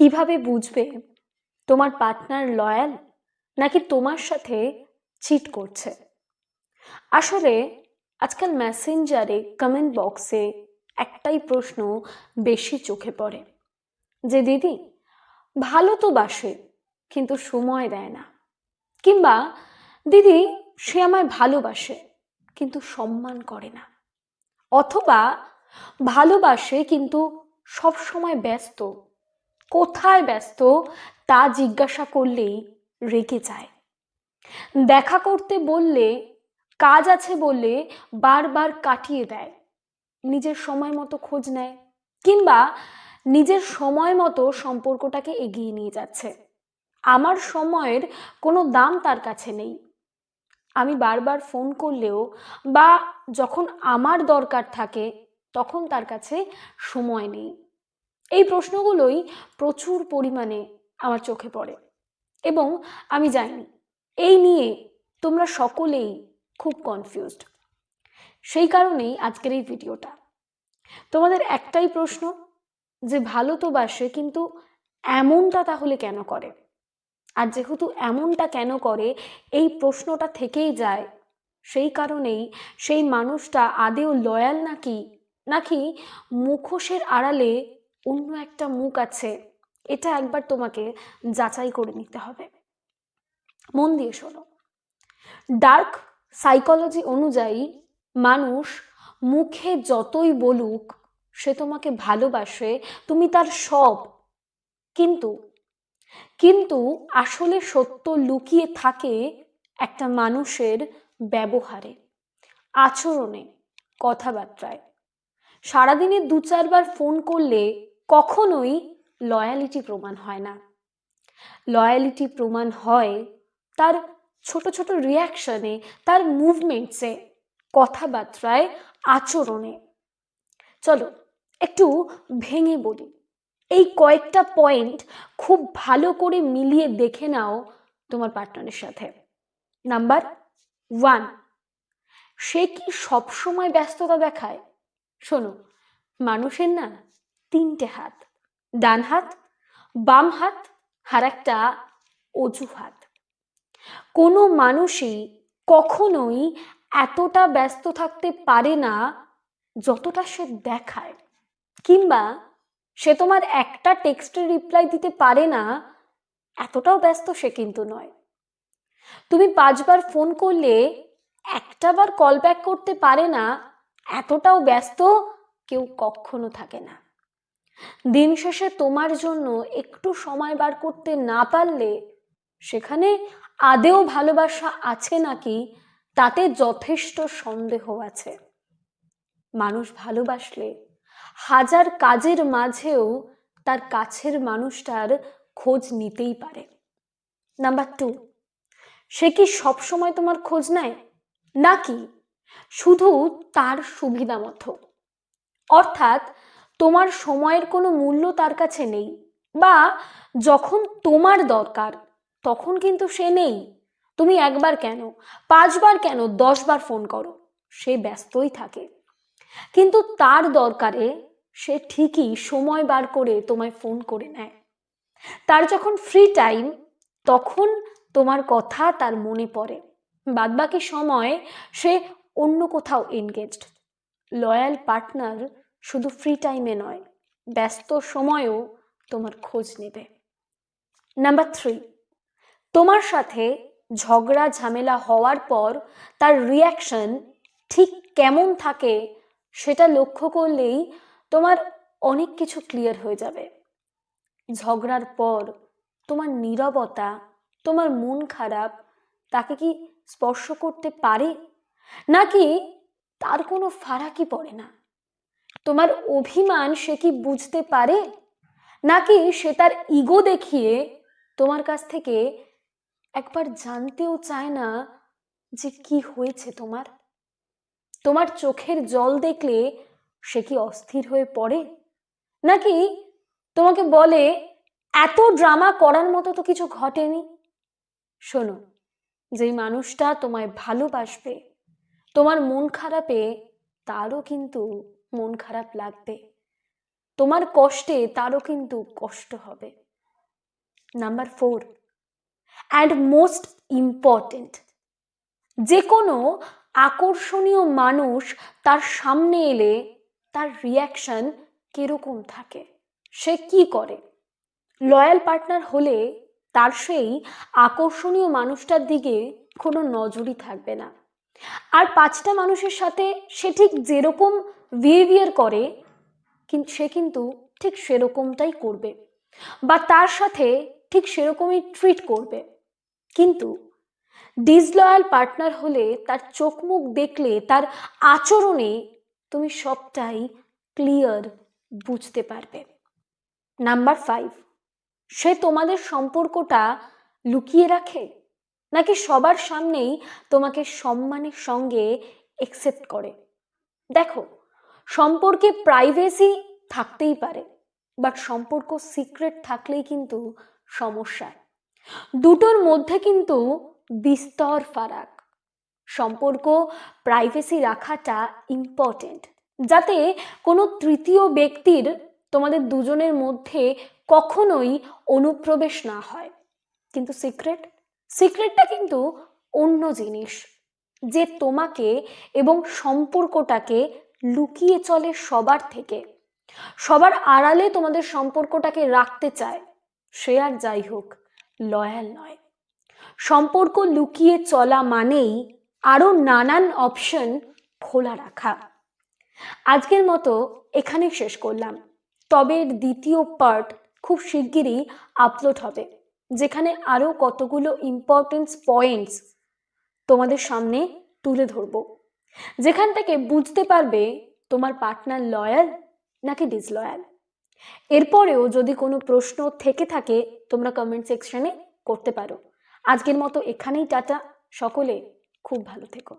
কীভাবে বুঝবে তোমার পার্টনার লয়াল নাকি তোমার সাথে চিট করছে? আসলে আজকাল মেসেঞ্জারে কমেন্ট বক্সে একটাই প্রশ্ন বেশি চোখে পড়ে যে, দিদি, ভালো তো বাসে, কিন্তু সময় দেয় না। কিংবা, দিদি, সে আমায় ভালোবাসে, কিন্তু সম্মান করে না। অথবা, ভালোবাসে, কিন্তু সব সময় ব্যস্ত কোথায় ব্যস্ত তা জিজ্ঞাসা করলেই রেগে যায়। দেখা করতে বললে, কাজ আছে বললে বারবার কাটিয়ে দেয়। নিজের সময় মতো খোঁজ নেয় কিংবা নিজের সময় মতো সম্পর্কটাকে এগিয়ে নিয়ে যাচ্ছে। আমার সময়ের কোনো দাম তার কাছে নেই। আমি বারবার ফোন করলেও বা যখন আমার দরকার থাকে তখন তার কাছে সময় নেই। এই প্রশ্নগুলোই প্রচুর পরিমাণে আমার চোখে পড়ে। এবং আমি জানি, এই নিয়ে তোমরা সকলেই খুব কনফিউজড সেই কারণেই আজকের এই ভিডিওটা। তোমাদের একটাই প্রশ্ন, যে ভালো তো বাসে, কিন্তু এমনটা তাহলে কেন করে? আর যেহেতু এমনটা কেন করে, এই প্রশ্নটা থেকেই যায়, সেই কারণেই সেই মানুষটা আদেও লয়াল নাকি নাকি মুখোশের আড়ালে অন্য একটা মুখ আছে, এটা একবার তোমাকে যাচাই করে নিতে হবে। মন দিয়ে শোনো। ডার্ক সাইকোলজি অনুযায়ী মানুষ মুখে যতই বলুক, সে তোমাকে ভালোবাসে, তুমি তার সব। কিন্তু কিন্তু আসলে সত্য লুকিয়ে থাকে একটা মানুষের ব্যবহারে, আচরণে, কথাবার্তায়। সারাদিনে দু চারবার ফোন করলে কখনোই লয়ালিটি প্রমাণ হয় না। লয়ালিটি প্রমাণ হয় তার ছোট ছোট রিয়াকশনে তার মুভমেন্টসে কথাবার্তায়, আচরণে। চলো, একটু ভেঙে বলি। এই কয়েকটা পয়েন্ট খুব ভালো করে মিলিয়ে দেখে নাও তোমার পার্টনারের সাথে। নাম্বার ওয়ান সে কি সবসময় ব্যস্ততা দেখায়? শোনো, মানুষের না তিনটে হাত, ডান হাত, বাম হাত আর একটা অজুহাত কোনো মানুষই কখনোই এতটা ব্যস্ত থাকতে পারে না যতটা সে দেখায়, কিংবা সে তোমার একটা টেক্সটের রিপ্লাই দিতে পারে না, এতটাও ব্যস্ত সে কিন্তু নয়। তুমি পাঁচবার ফোন করলে একটা বার কল ব্যাক করতে পারে না, এতটাও ব্যস্ত কেউ কখনো থাকে না। দিন শেষে তোমার জন্য একটু সময় বার করতে না পারলে সেখানে আদেও ভালোবাসা আছে নাকি তাতে যথেষ্ট সন্দেহ আছে। মানুষ ভালোবাসলে হাজার কাজের মাঝেও তার কাছের মানুষটার খোঁজ নিতেই পারে। নাম্বার টু সে কি সবসময় তোমার খোঁজ নেয়? নাকি শুধু তার সুবিধা মতো অর্থাৎ তোমার সময়ের কোনো মূল্য তার কাছে নেই বা যখন তোমার দরকার, তখন কিন্তু সে নেই। তুমি একবার কেন, পাঁচবার কেন, দশবার ফোন করো, সে ব্যস্তই থাকে। কিন্তু তার দরকারে সে ঠিকই সময় বার করে তোমায় ফোন করে নেয়। তার যখন ফ্রি টাইম তখন তোমার কথা তার মনে পড়ে। বাদবাকি সময় সে অন্য কোথাও এনগেজড লয়াল পার্টনার শুধু ফ্রি টাইমে নয়, ব্যস্ত সময়েও তোমার খোঁজ নেবে। নাম্বার থ্রি তোমার সাথে ঝগড়া ঝামেলা হওয়ার পর তার রিয়াকশন ঠিক কেমন থাকে সেটা লক্ষ্য করলেই তোমার অনেক কিছু ক্লিয়ার হয়ে যাবে। ঝগড়ার পর তোমার নীরবতা, তোমার মন খারাপ, তাকে কি স্পর্শ করতে পারে? নাকি তার কোনো ফারাকই পড়ে না? তোমার অভিমান সে কি বুঝতে পারে? নাকি সে তার ইগো দেখিয়ে তোমার কাছ থেকে একবার জানতেও চায় না যে কি হয়েছে তোমার? তোমার চোখের জল দেখলে সে কি অস্থির হয়ে পড়ে? নাকি তোমাকে বলে, এত ড্রামা করার মতো তো কিছু ঘটেনি? শোনো, যেই মানুষটা তোমায় ভালোবাসবে, তোমার মন খারাপে, তারও কিন্তু মন খারাপ লাগবে। তোমার কষ্টে তারও কিন্তু কষ্ট হবে। Number four and most important যে কোনো আকর্ষণীয় মানুষ তার সামনে এলে তার রিয়াকশন কীরকম থাকে? সে কি করে? লয়াল পার্টনার হলে তার সেই আকর্ষণীয় মানুষটার দিকে কোনো নজরই থাকবে না। আর পাঁচটা মানুষের সাথে সে ঠিক যেরকম বিহেভিয়ার করে সে কিন্তু ঠিক সেরকমটাই করবে। বা তার সাথে ঠিক সেরকমই ট্রিট করবে। কিন্তু ডিসলয়াল পার্টনার হলে তার চোখ মুখ দেখলে, তার আচরণে তুমি সবটাই ক্লিয়ার বুঝতে পারবে। নাম্বার ফাইভ সে তোমাদের সম্পর্কটা লুকিয়ে রাখে? নাকি সবার সামনেই তোমাকে সম্মানের সঙ্গে একসেপ্ট করে? দেখো, সম্পর্কে প্রাইভেসি থাকতেই পারে বাট সম্পর্ক সিক্রেট থাকলেই কিন্তু সমস্যা। দুটোর মধ্যে কিন্তু বিস্তর ফারাক। সম্পর্ক প্রাইভেসি রাখাটা ইম্পর্টেন্ট যাতে কোনো তৃতীয় ব্যক্তির তোমাদের দুজনের মধ্যে কখনোই অনুপ্রবেশ না হয়। কিন্তু সিক্রেট সিক্রেটটা কিন্তু অন্য জিনিস। যে তোমাকে এবং সম্পর্কটাকে লুকিয়ে চলে সবার থেকে। সবার আড়ালে তোমাদের সম্পর্কটাকে রাখতে চায়। সে আর যাই হোক, লয়াল নয়। সম্পর্ক লুকিয়ে চলা মানেই আরও নানান অপশন খোলা রাখা। আজকের মতো এখানে শেষ করলাম। তবে দ্বিতীয় পার্ট খুব শিগগিরই আপলোড হবে। যেখানে আরও কতগুলো ইম্পর্টেন্স পয়েন্টস তোমাদের সামনে তুলে ধরব। যেখান থেকে বুঝতে পারবে তোমার পার্টনার লয়াল নাকি ডিসলয়াল এরপরেও যদি কোনো প্রশ্ন থেকে থাকে, তোমরা কমেন্ট সেকশনে করতে পারো। আজকের মতো এখানেই টাটা। সকলে খুব ভালো থেকো।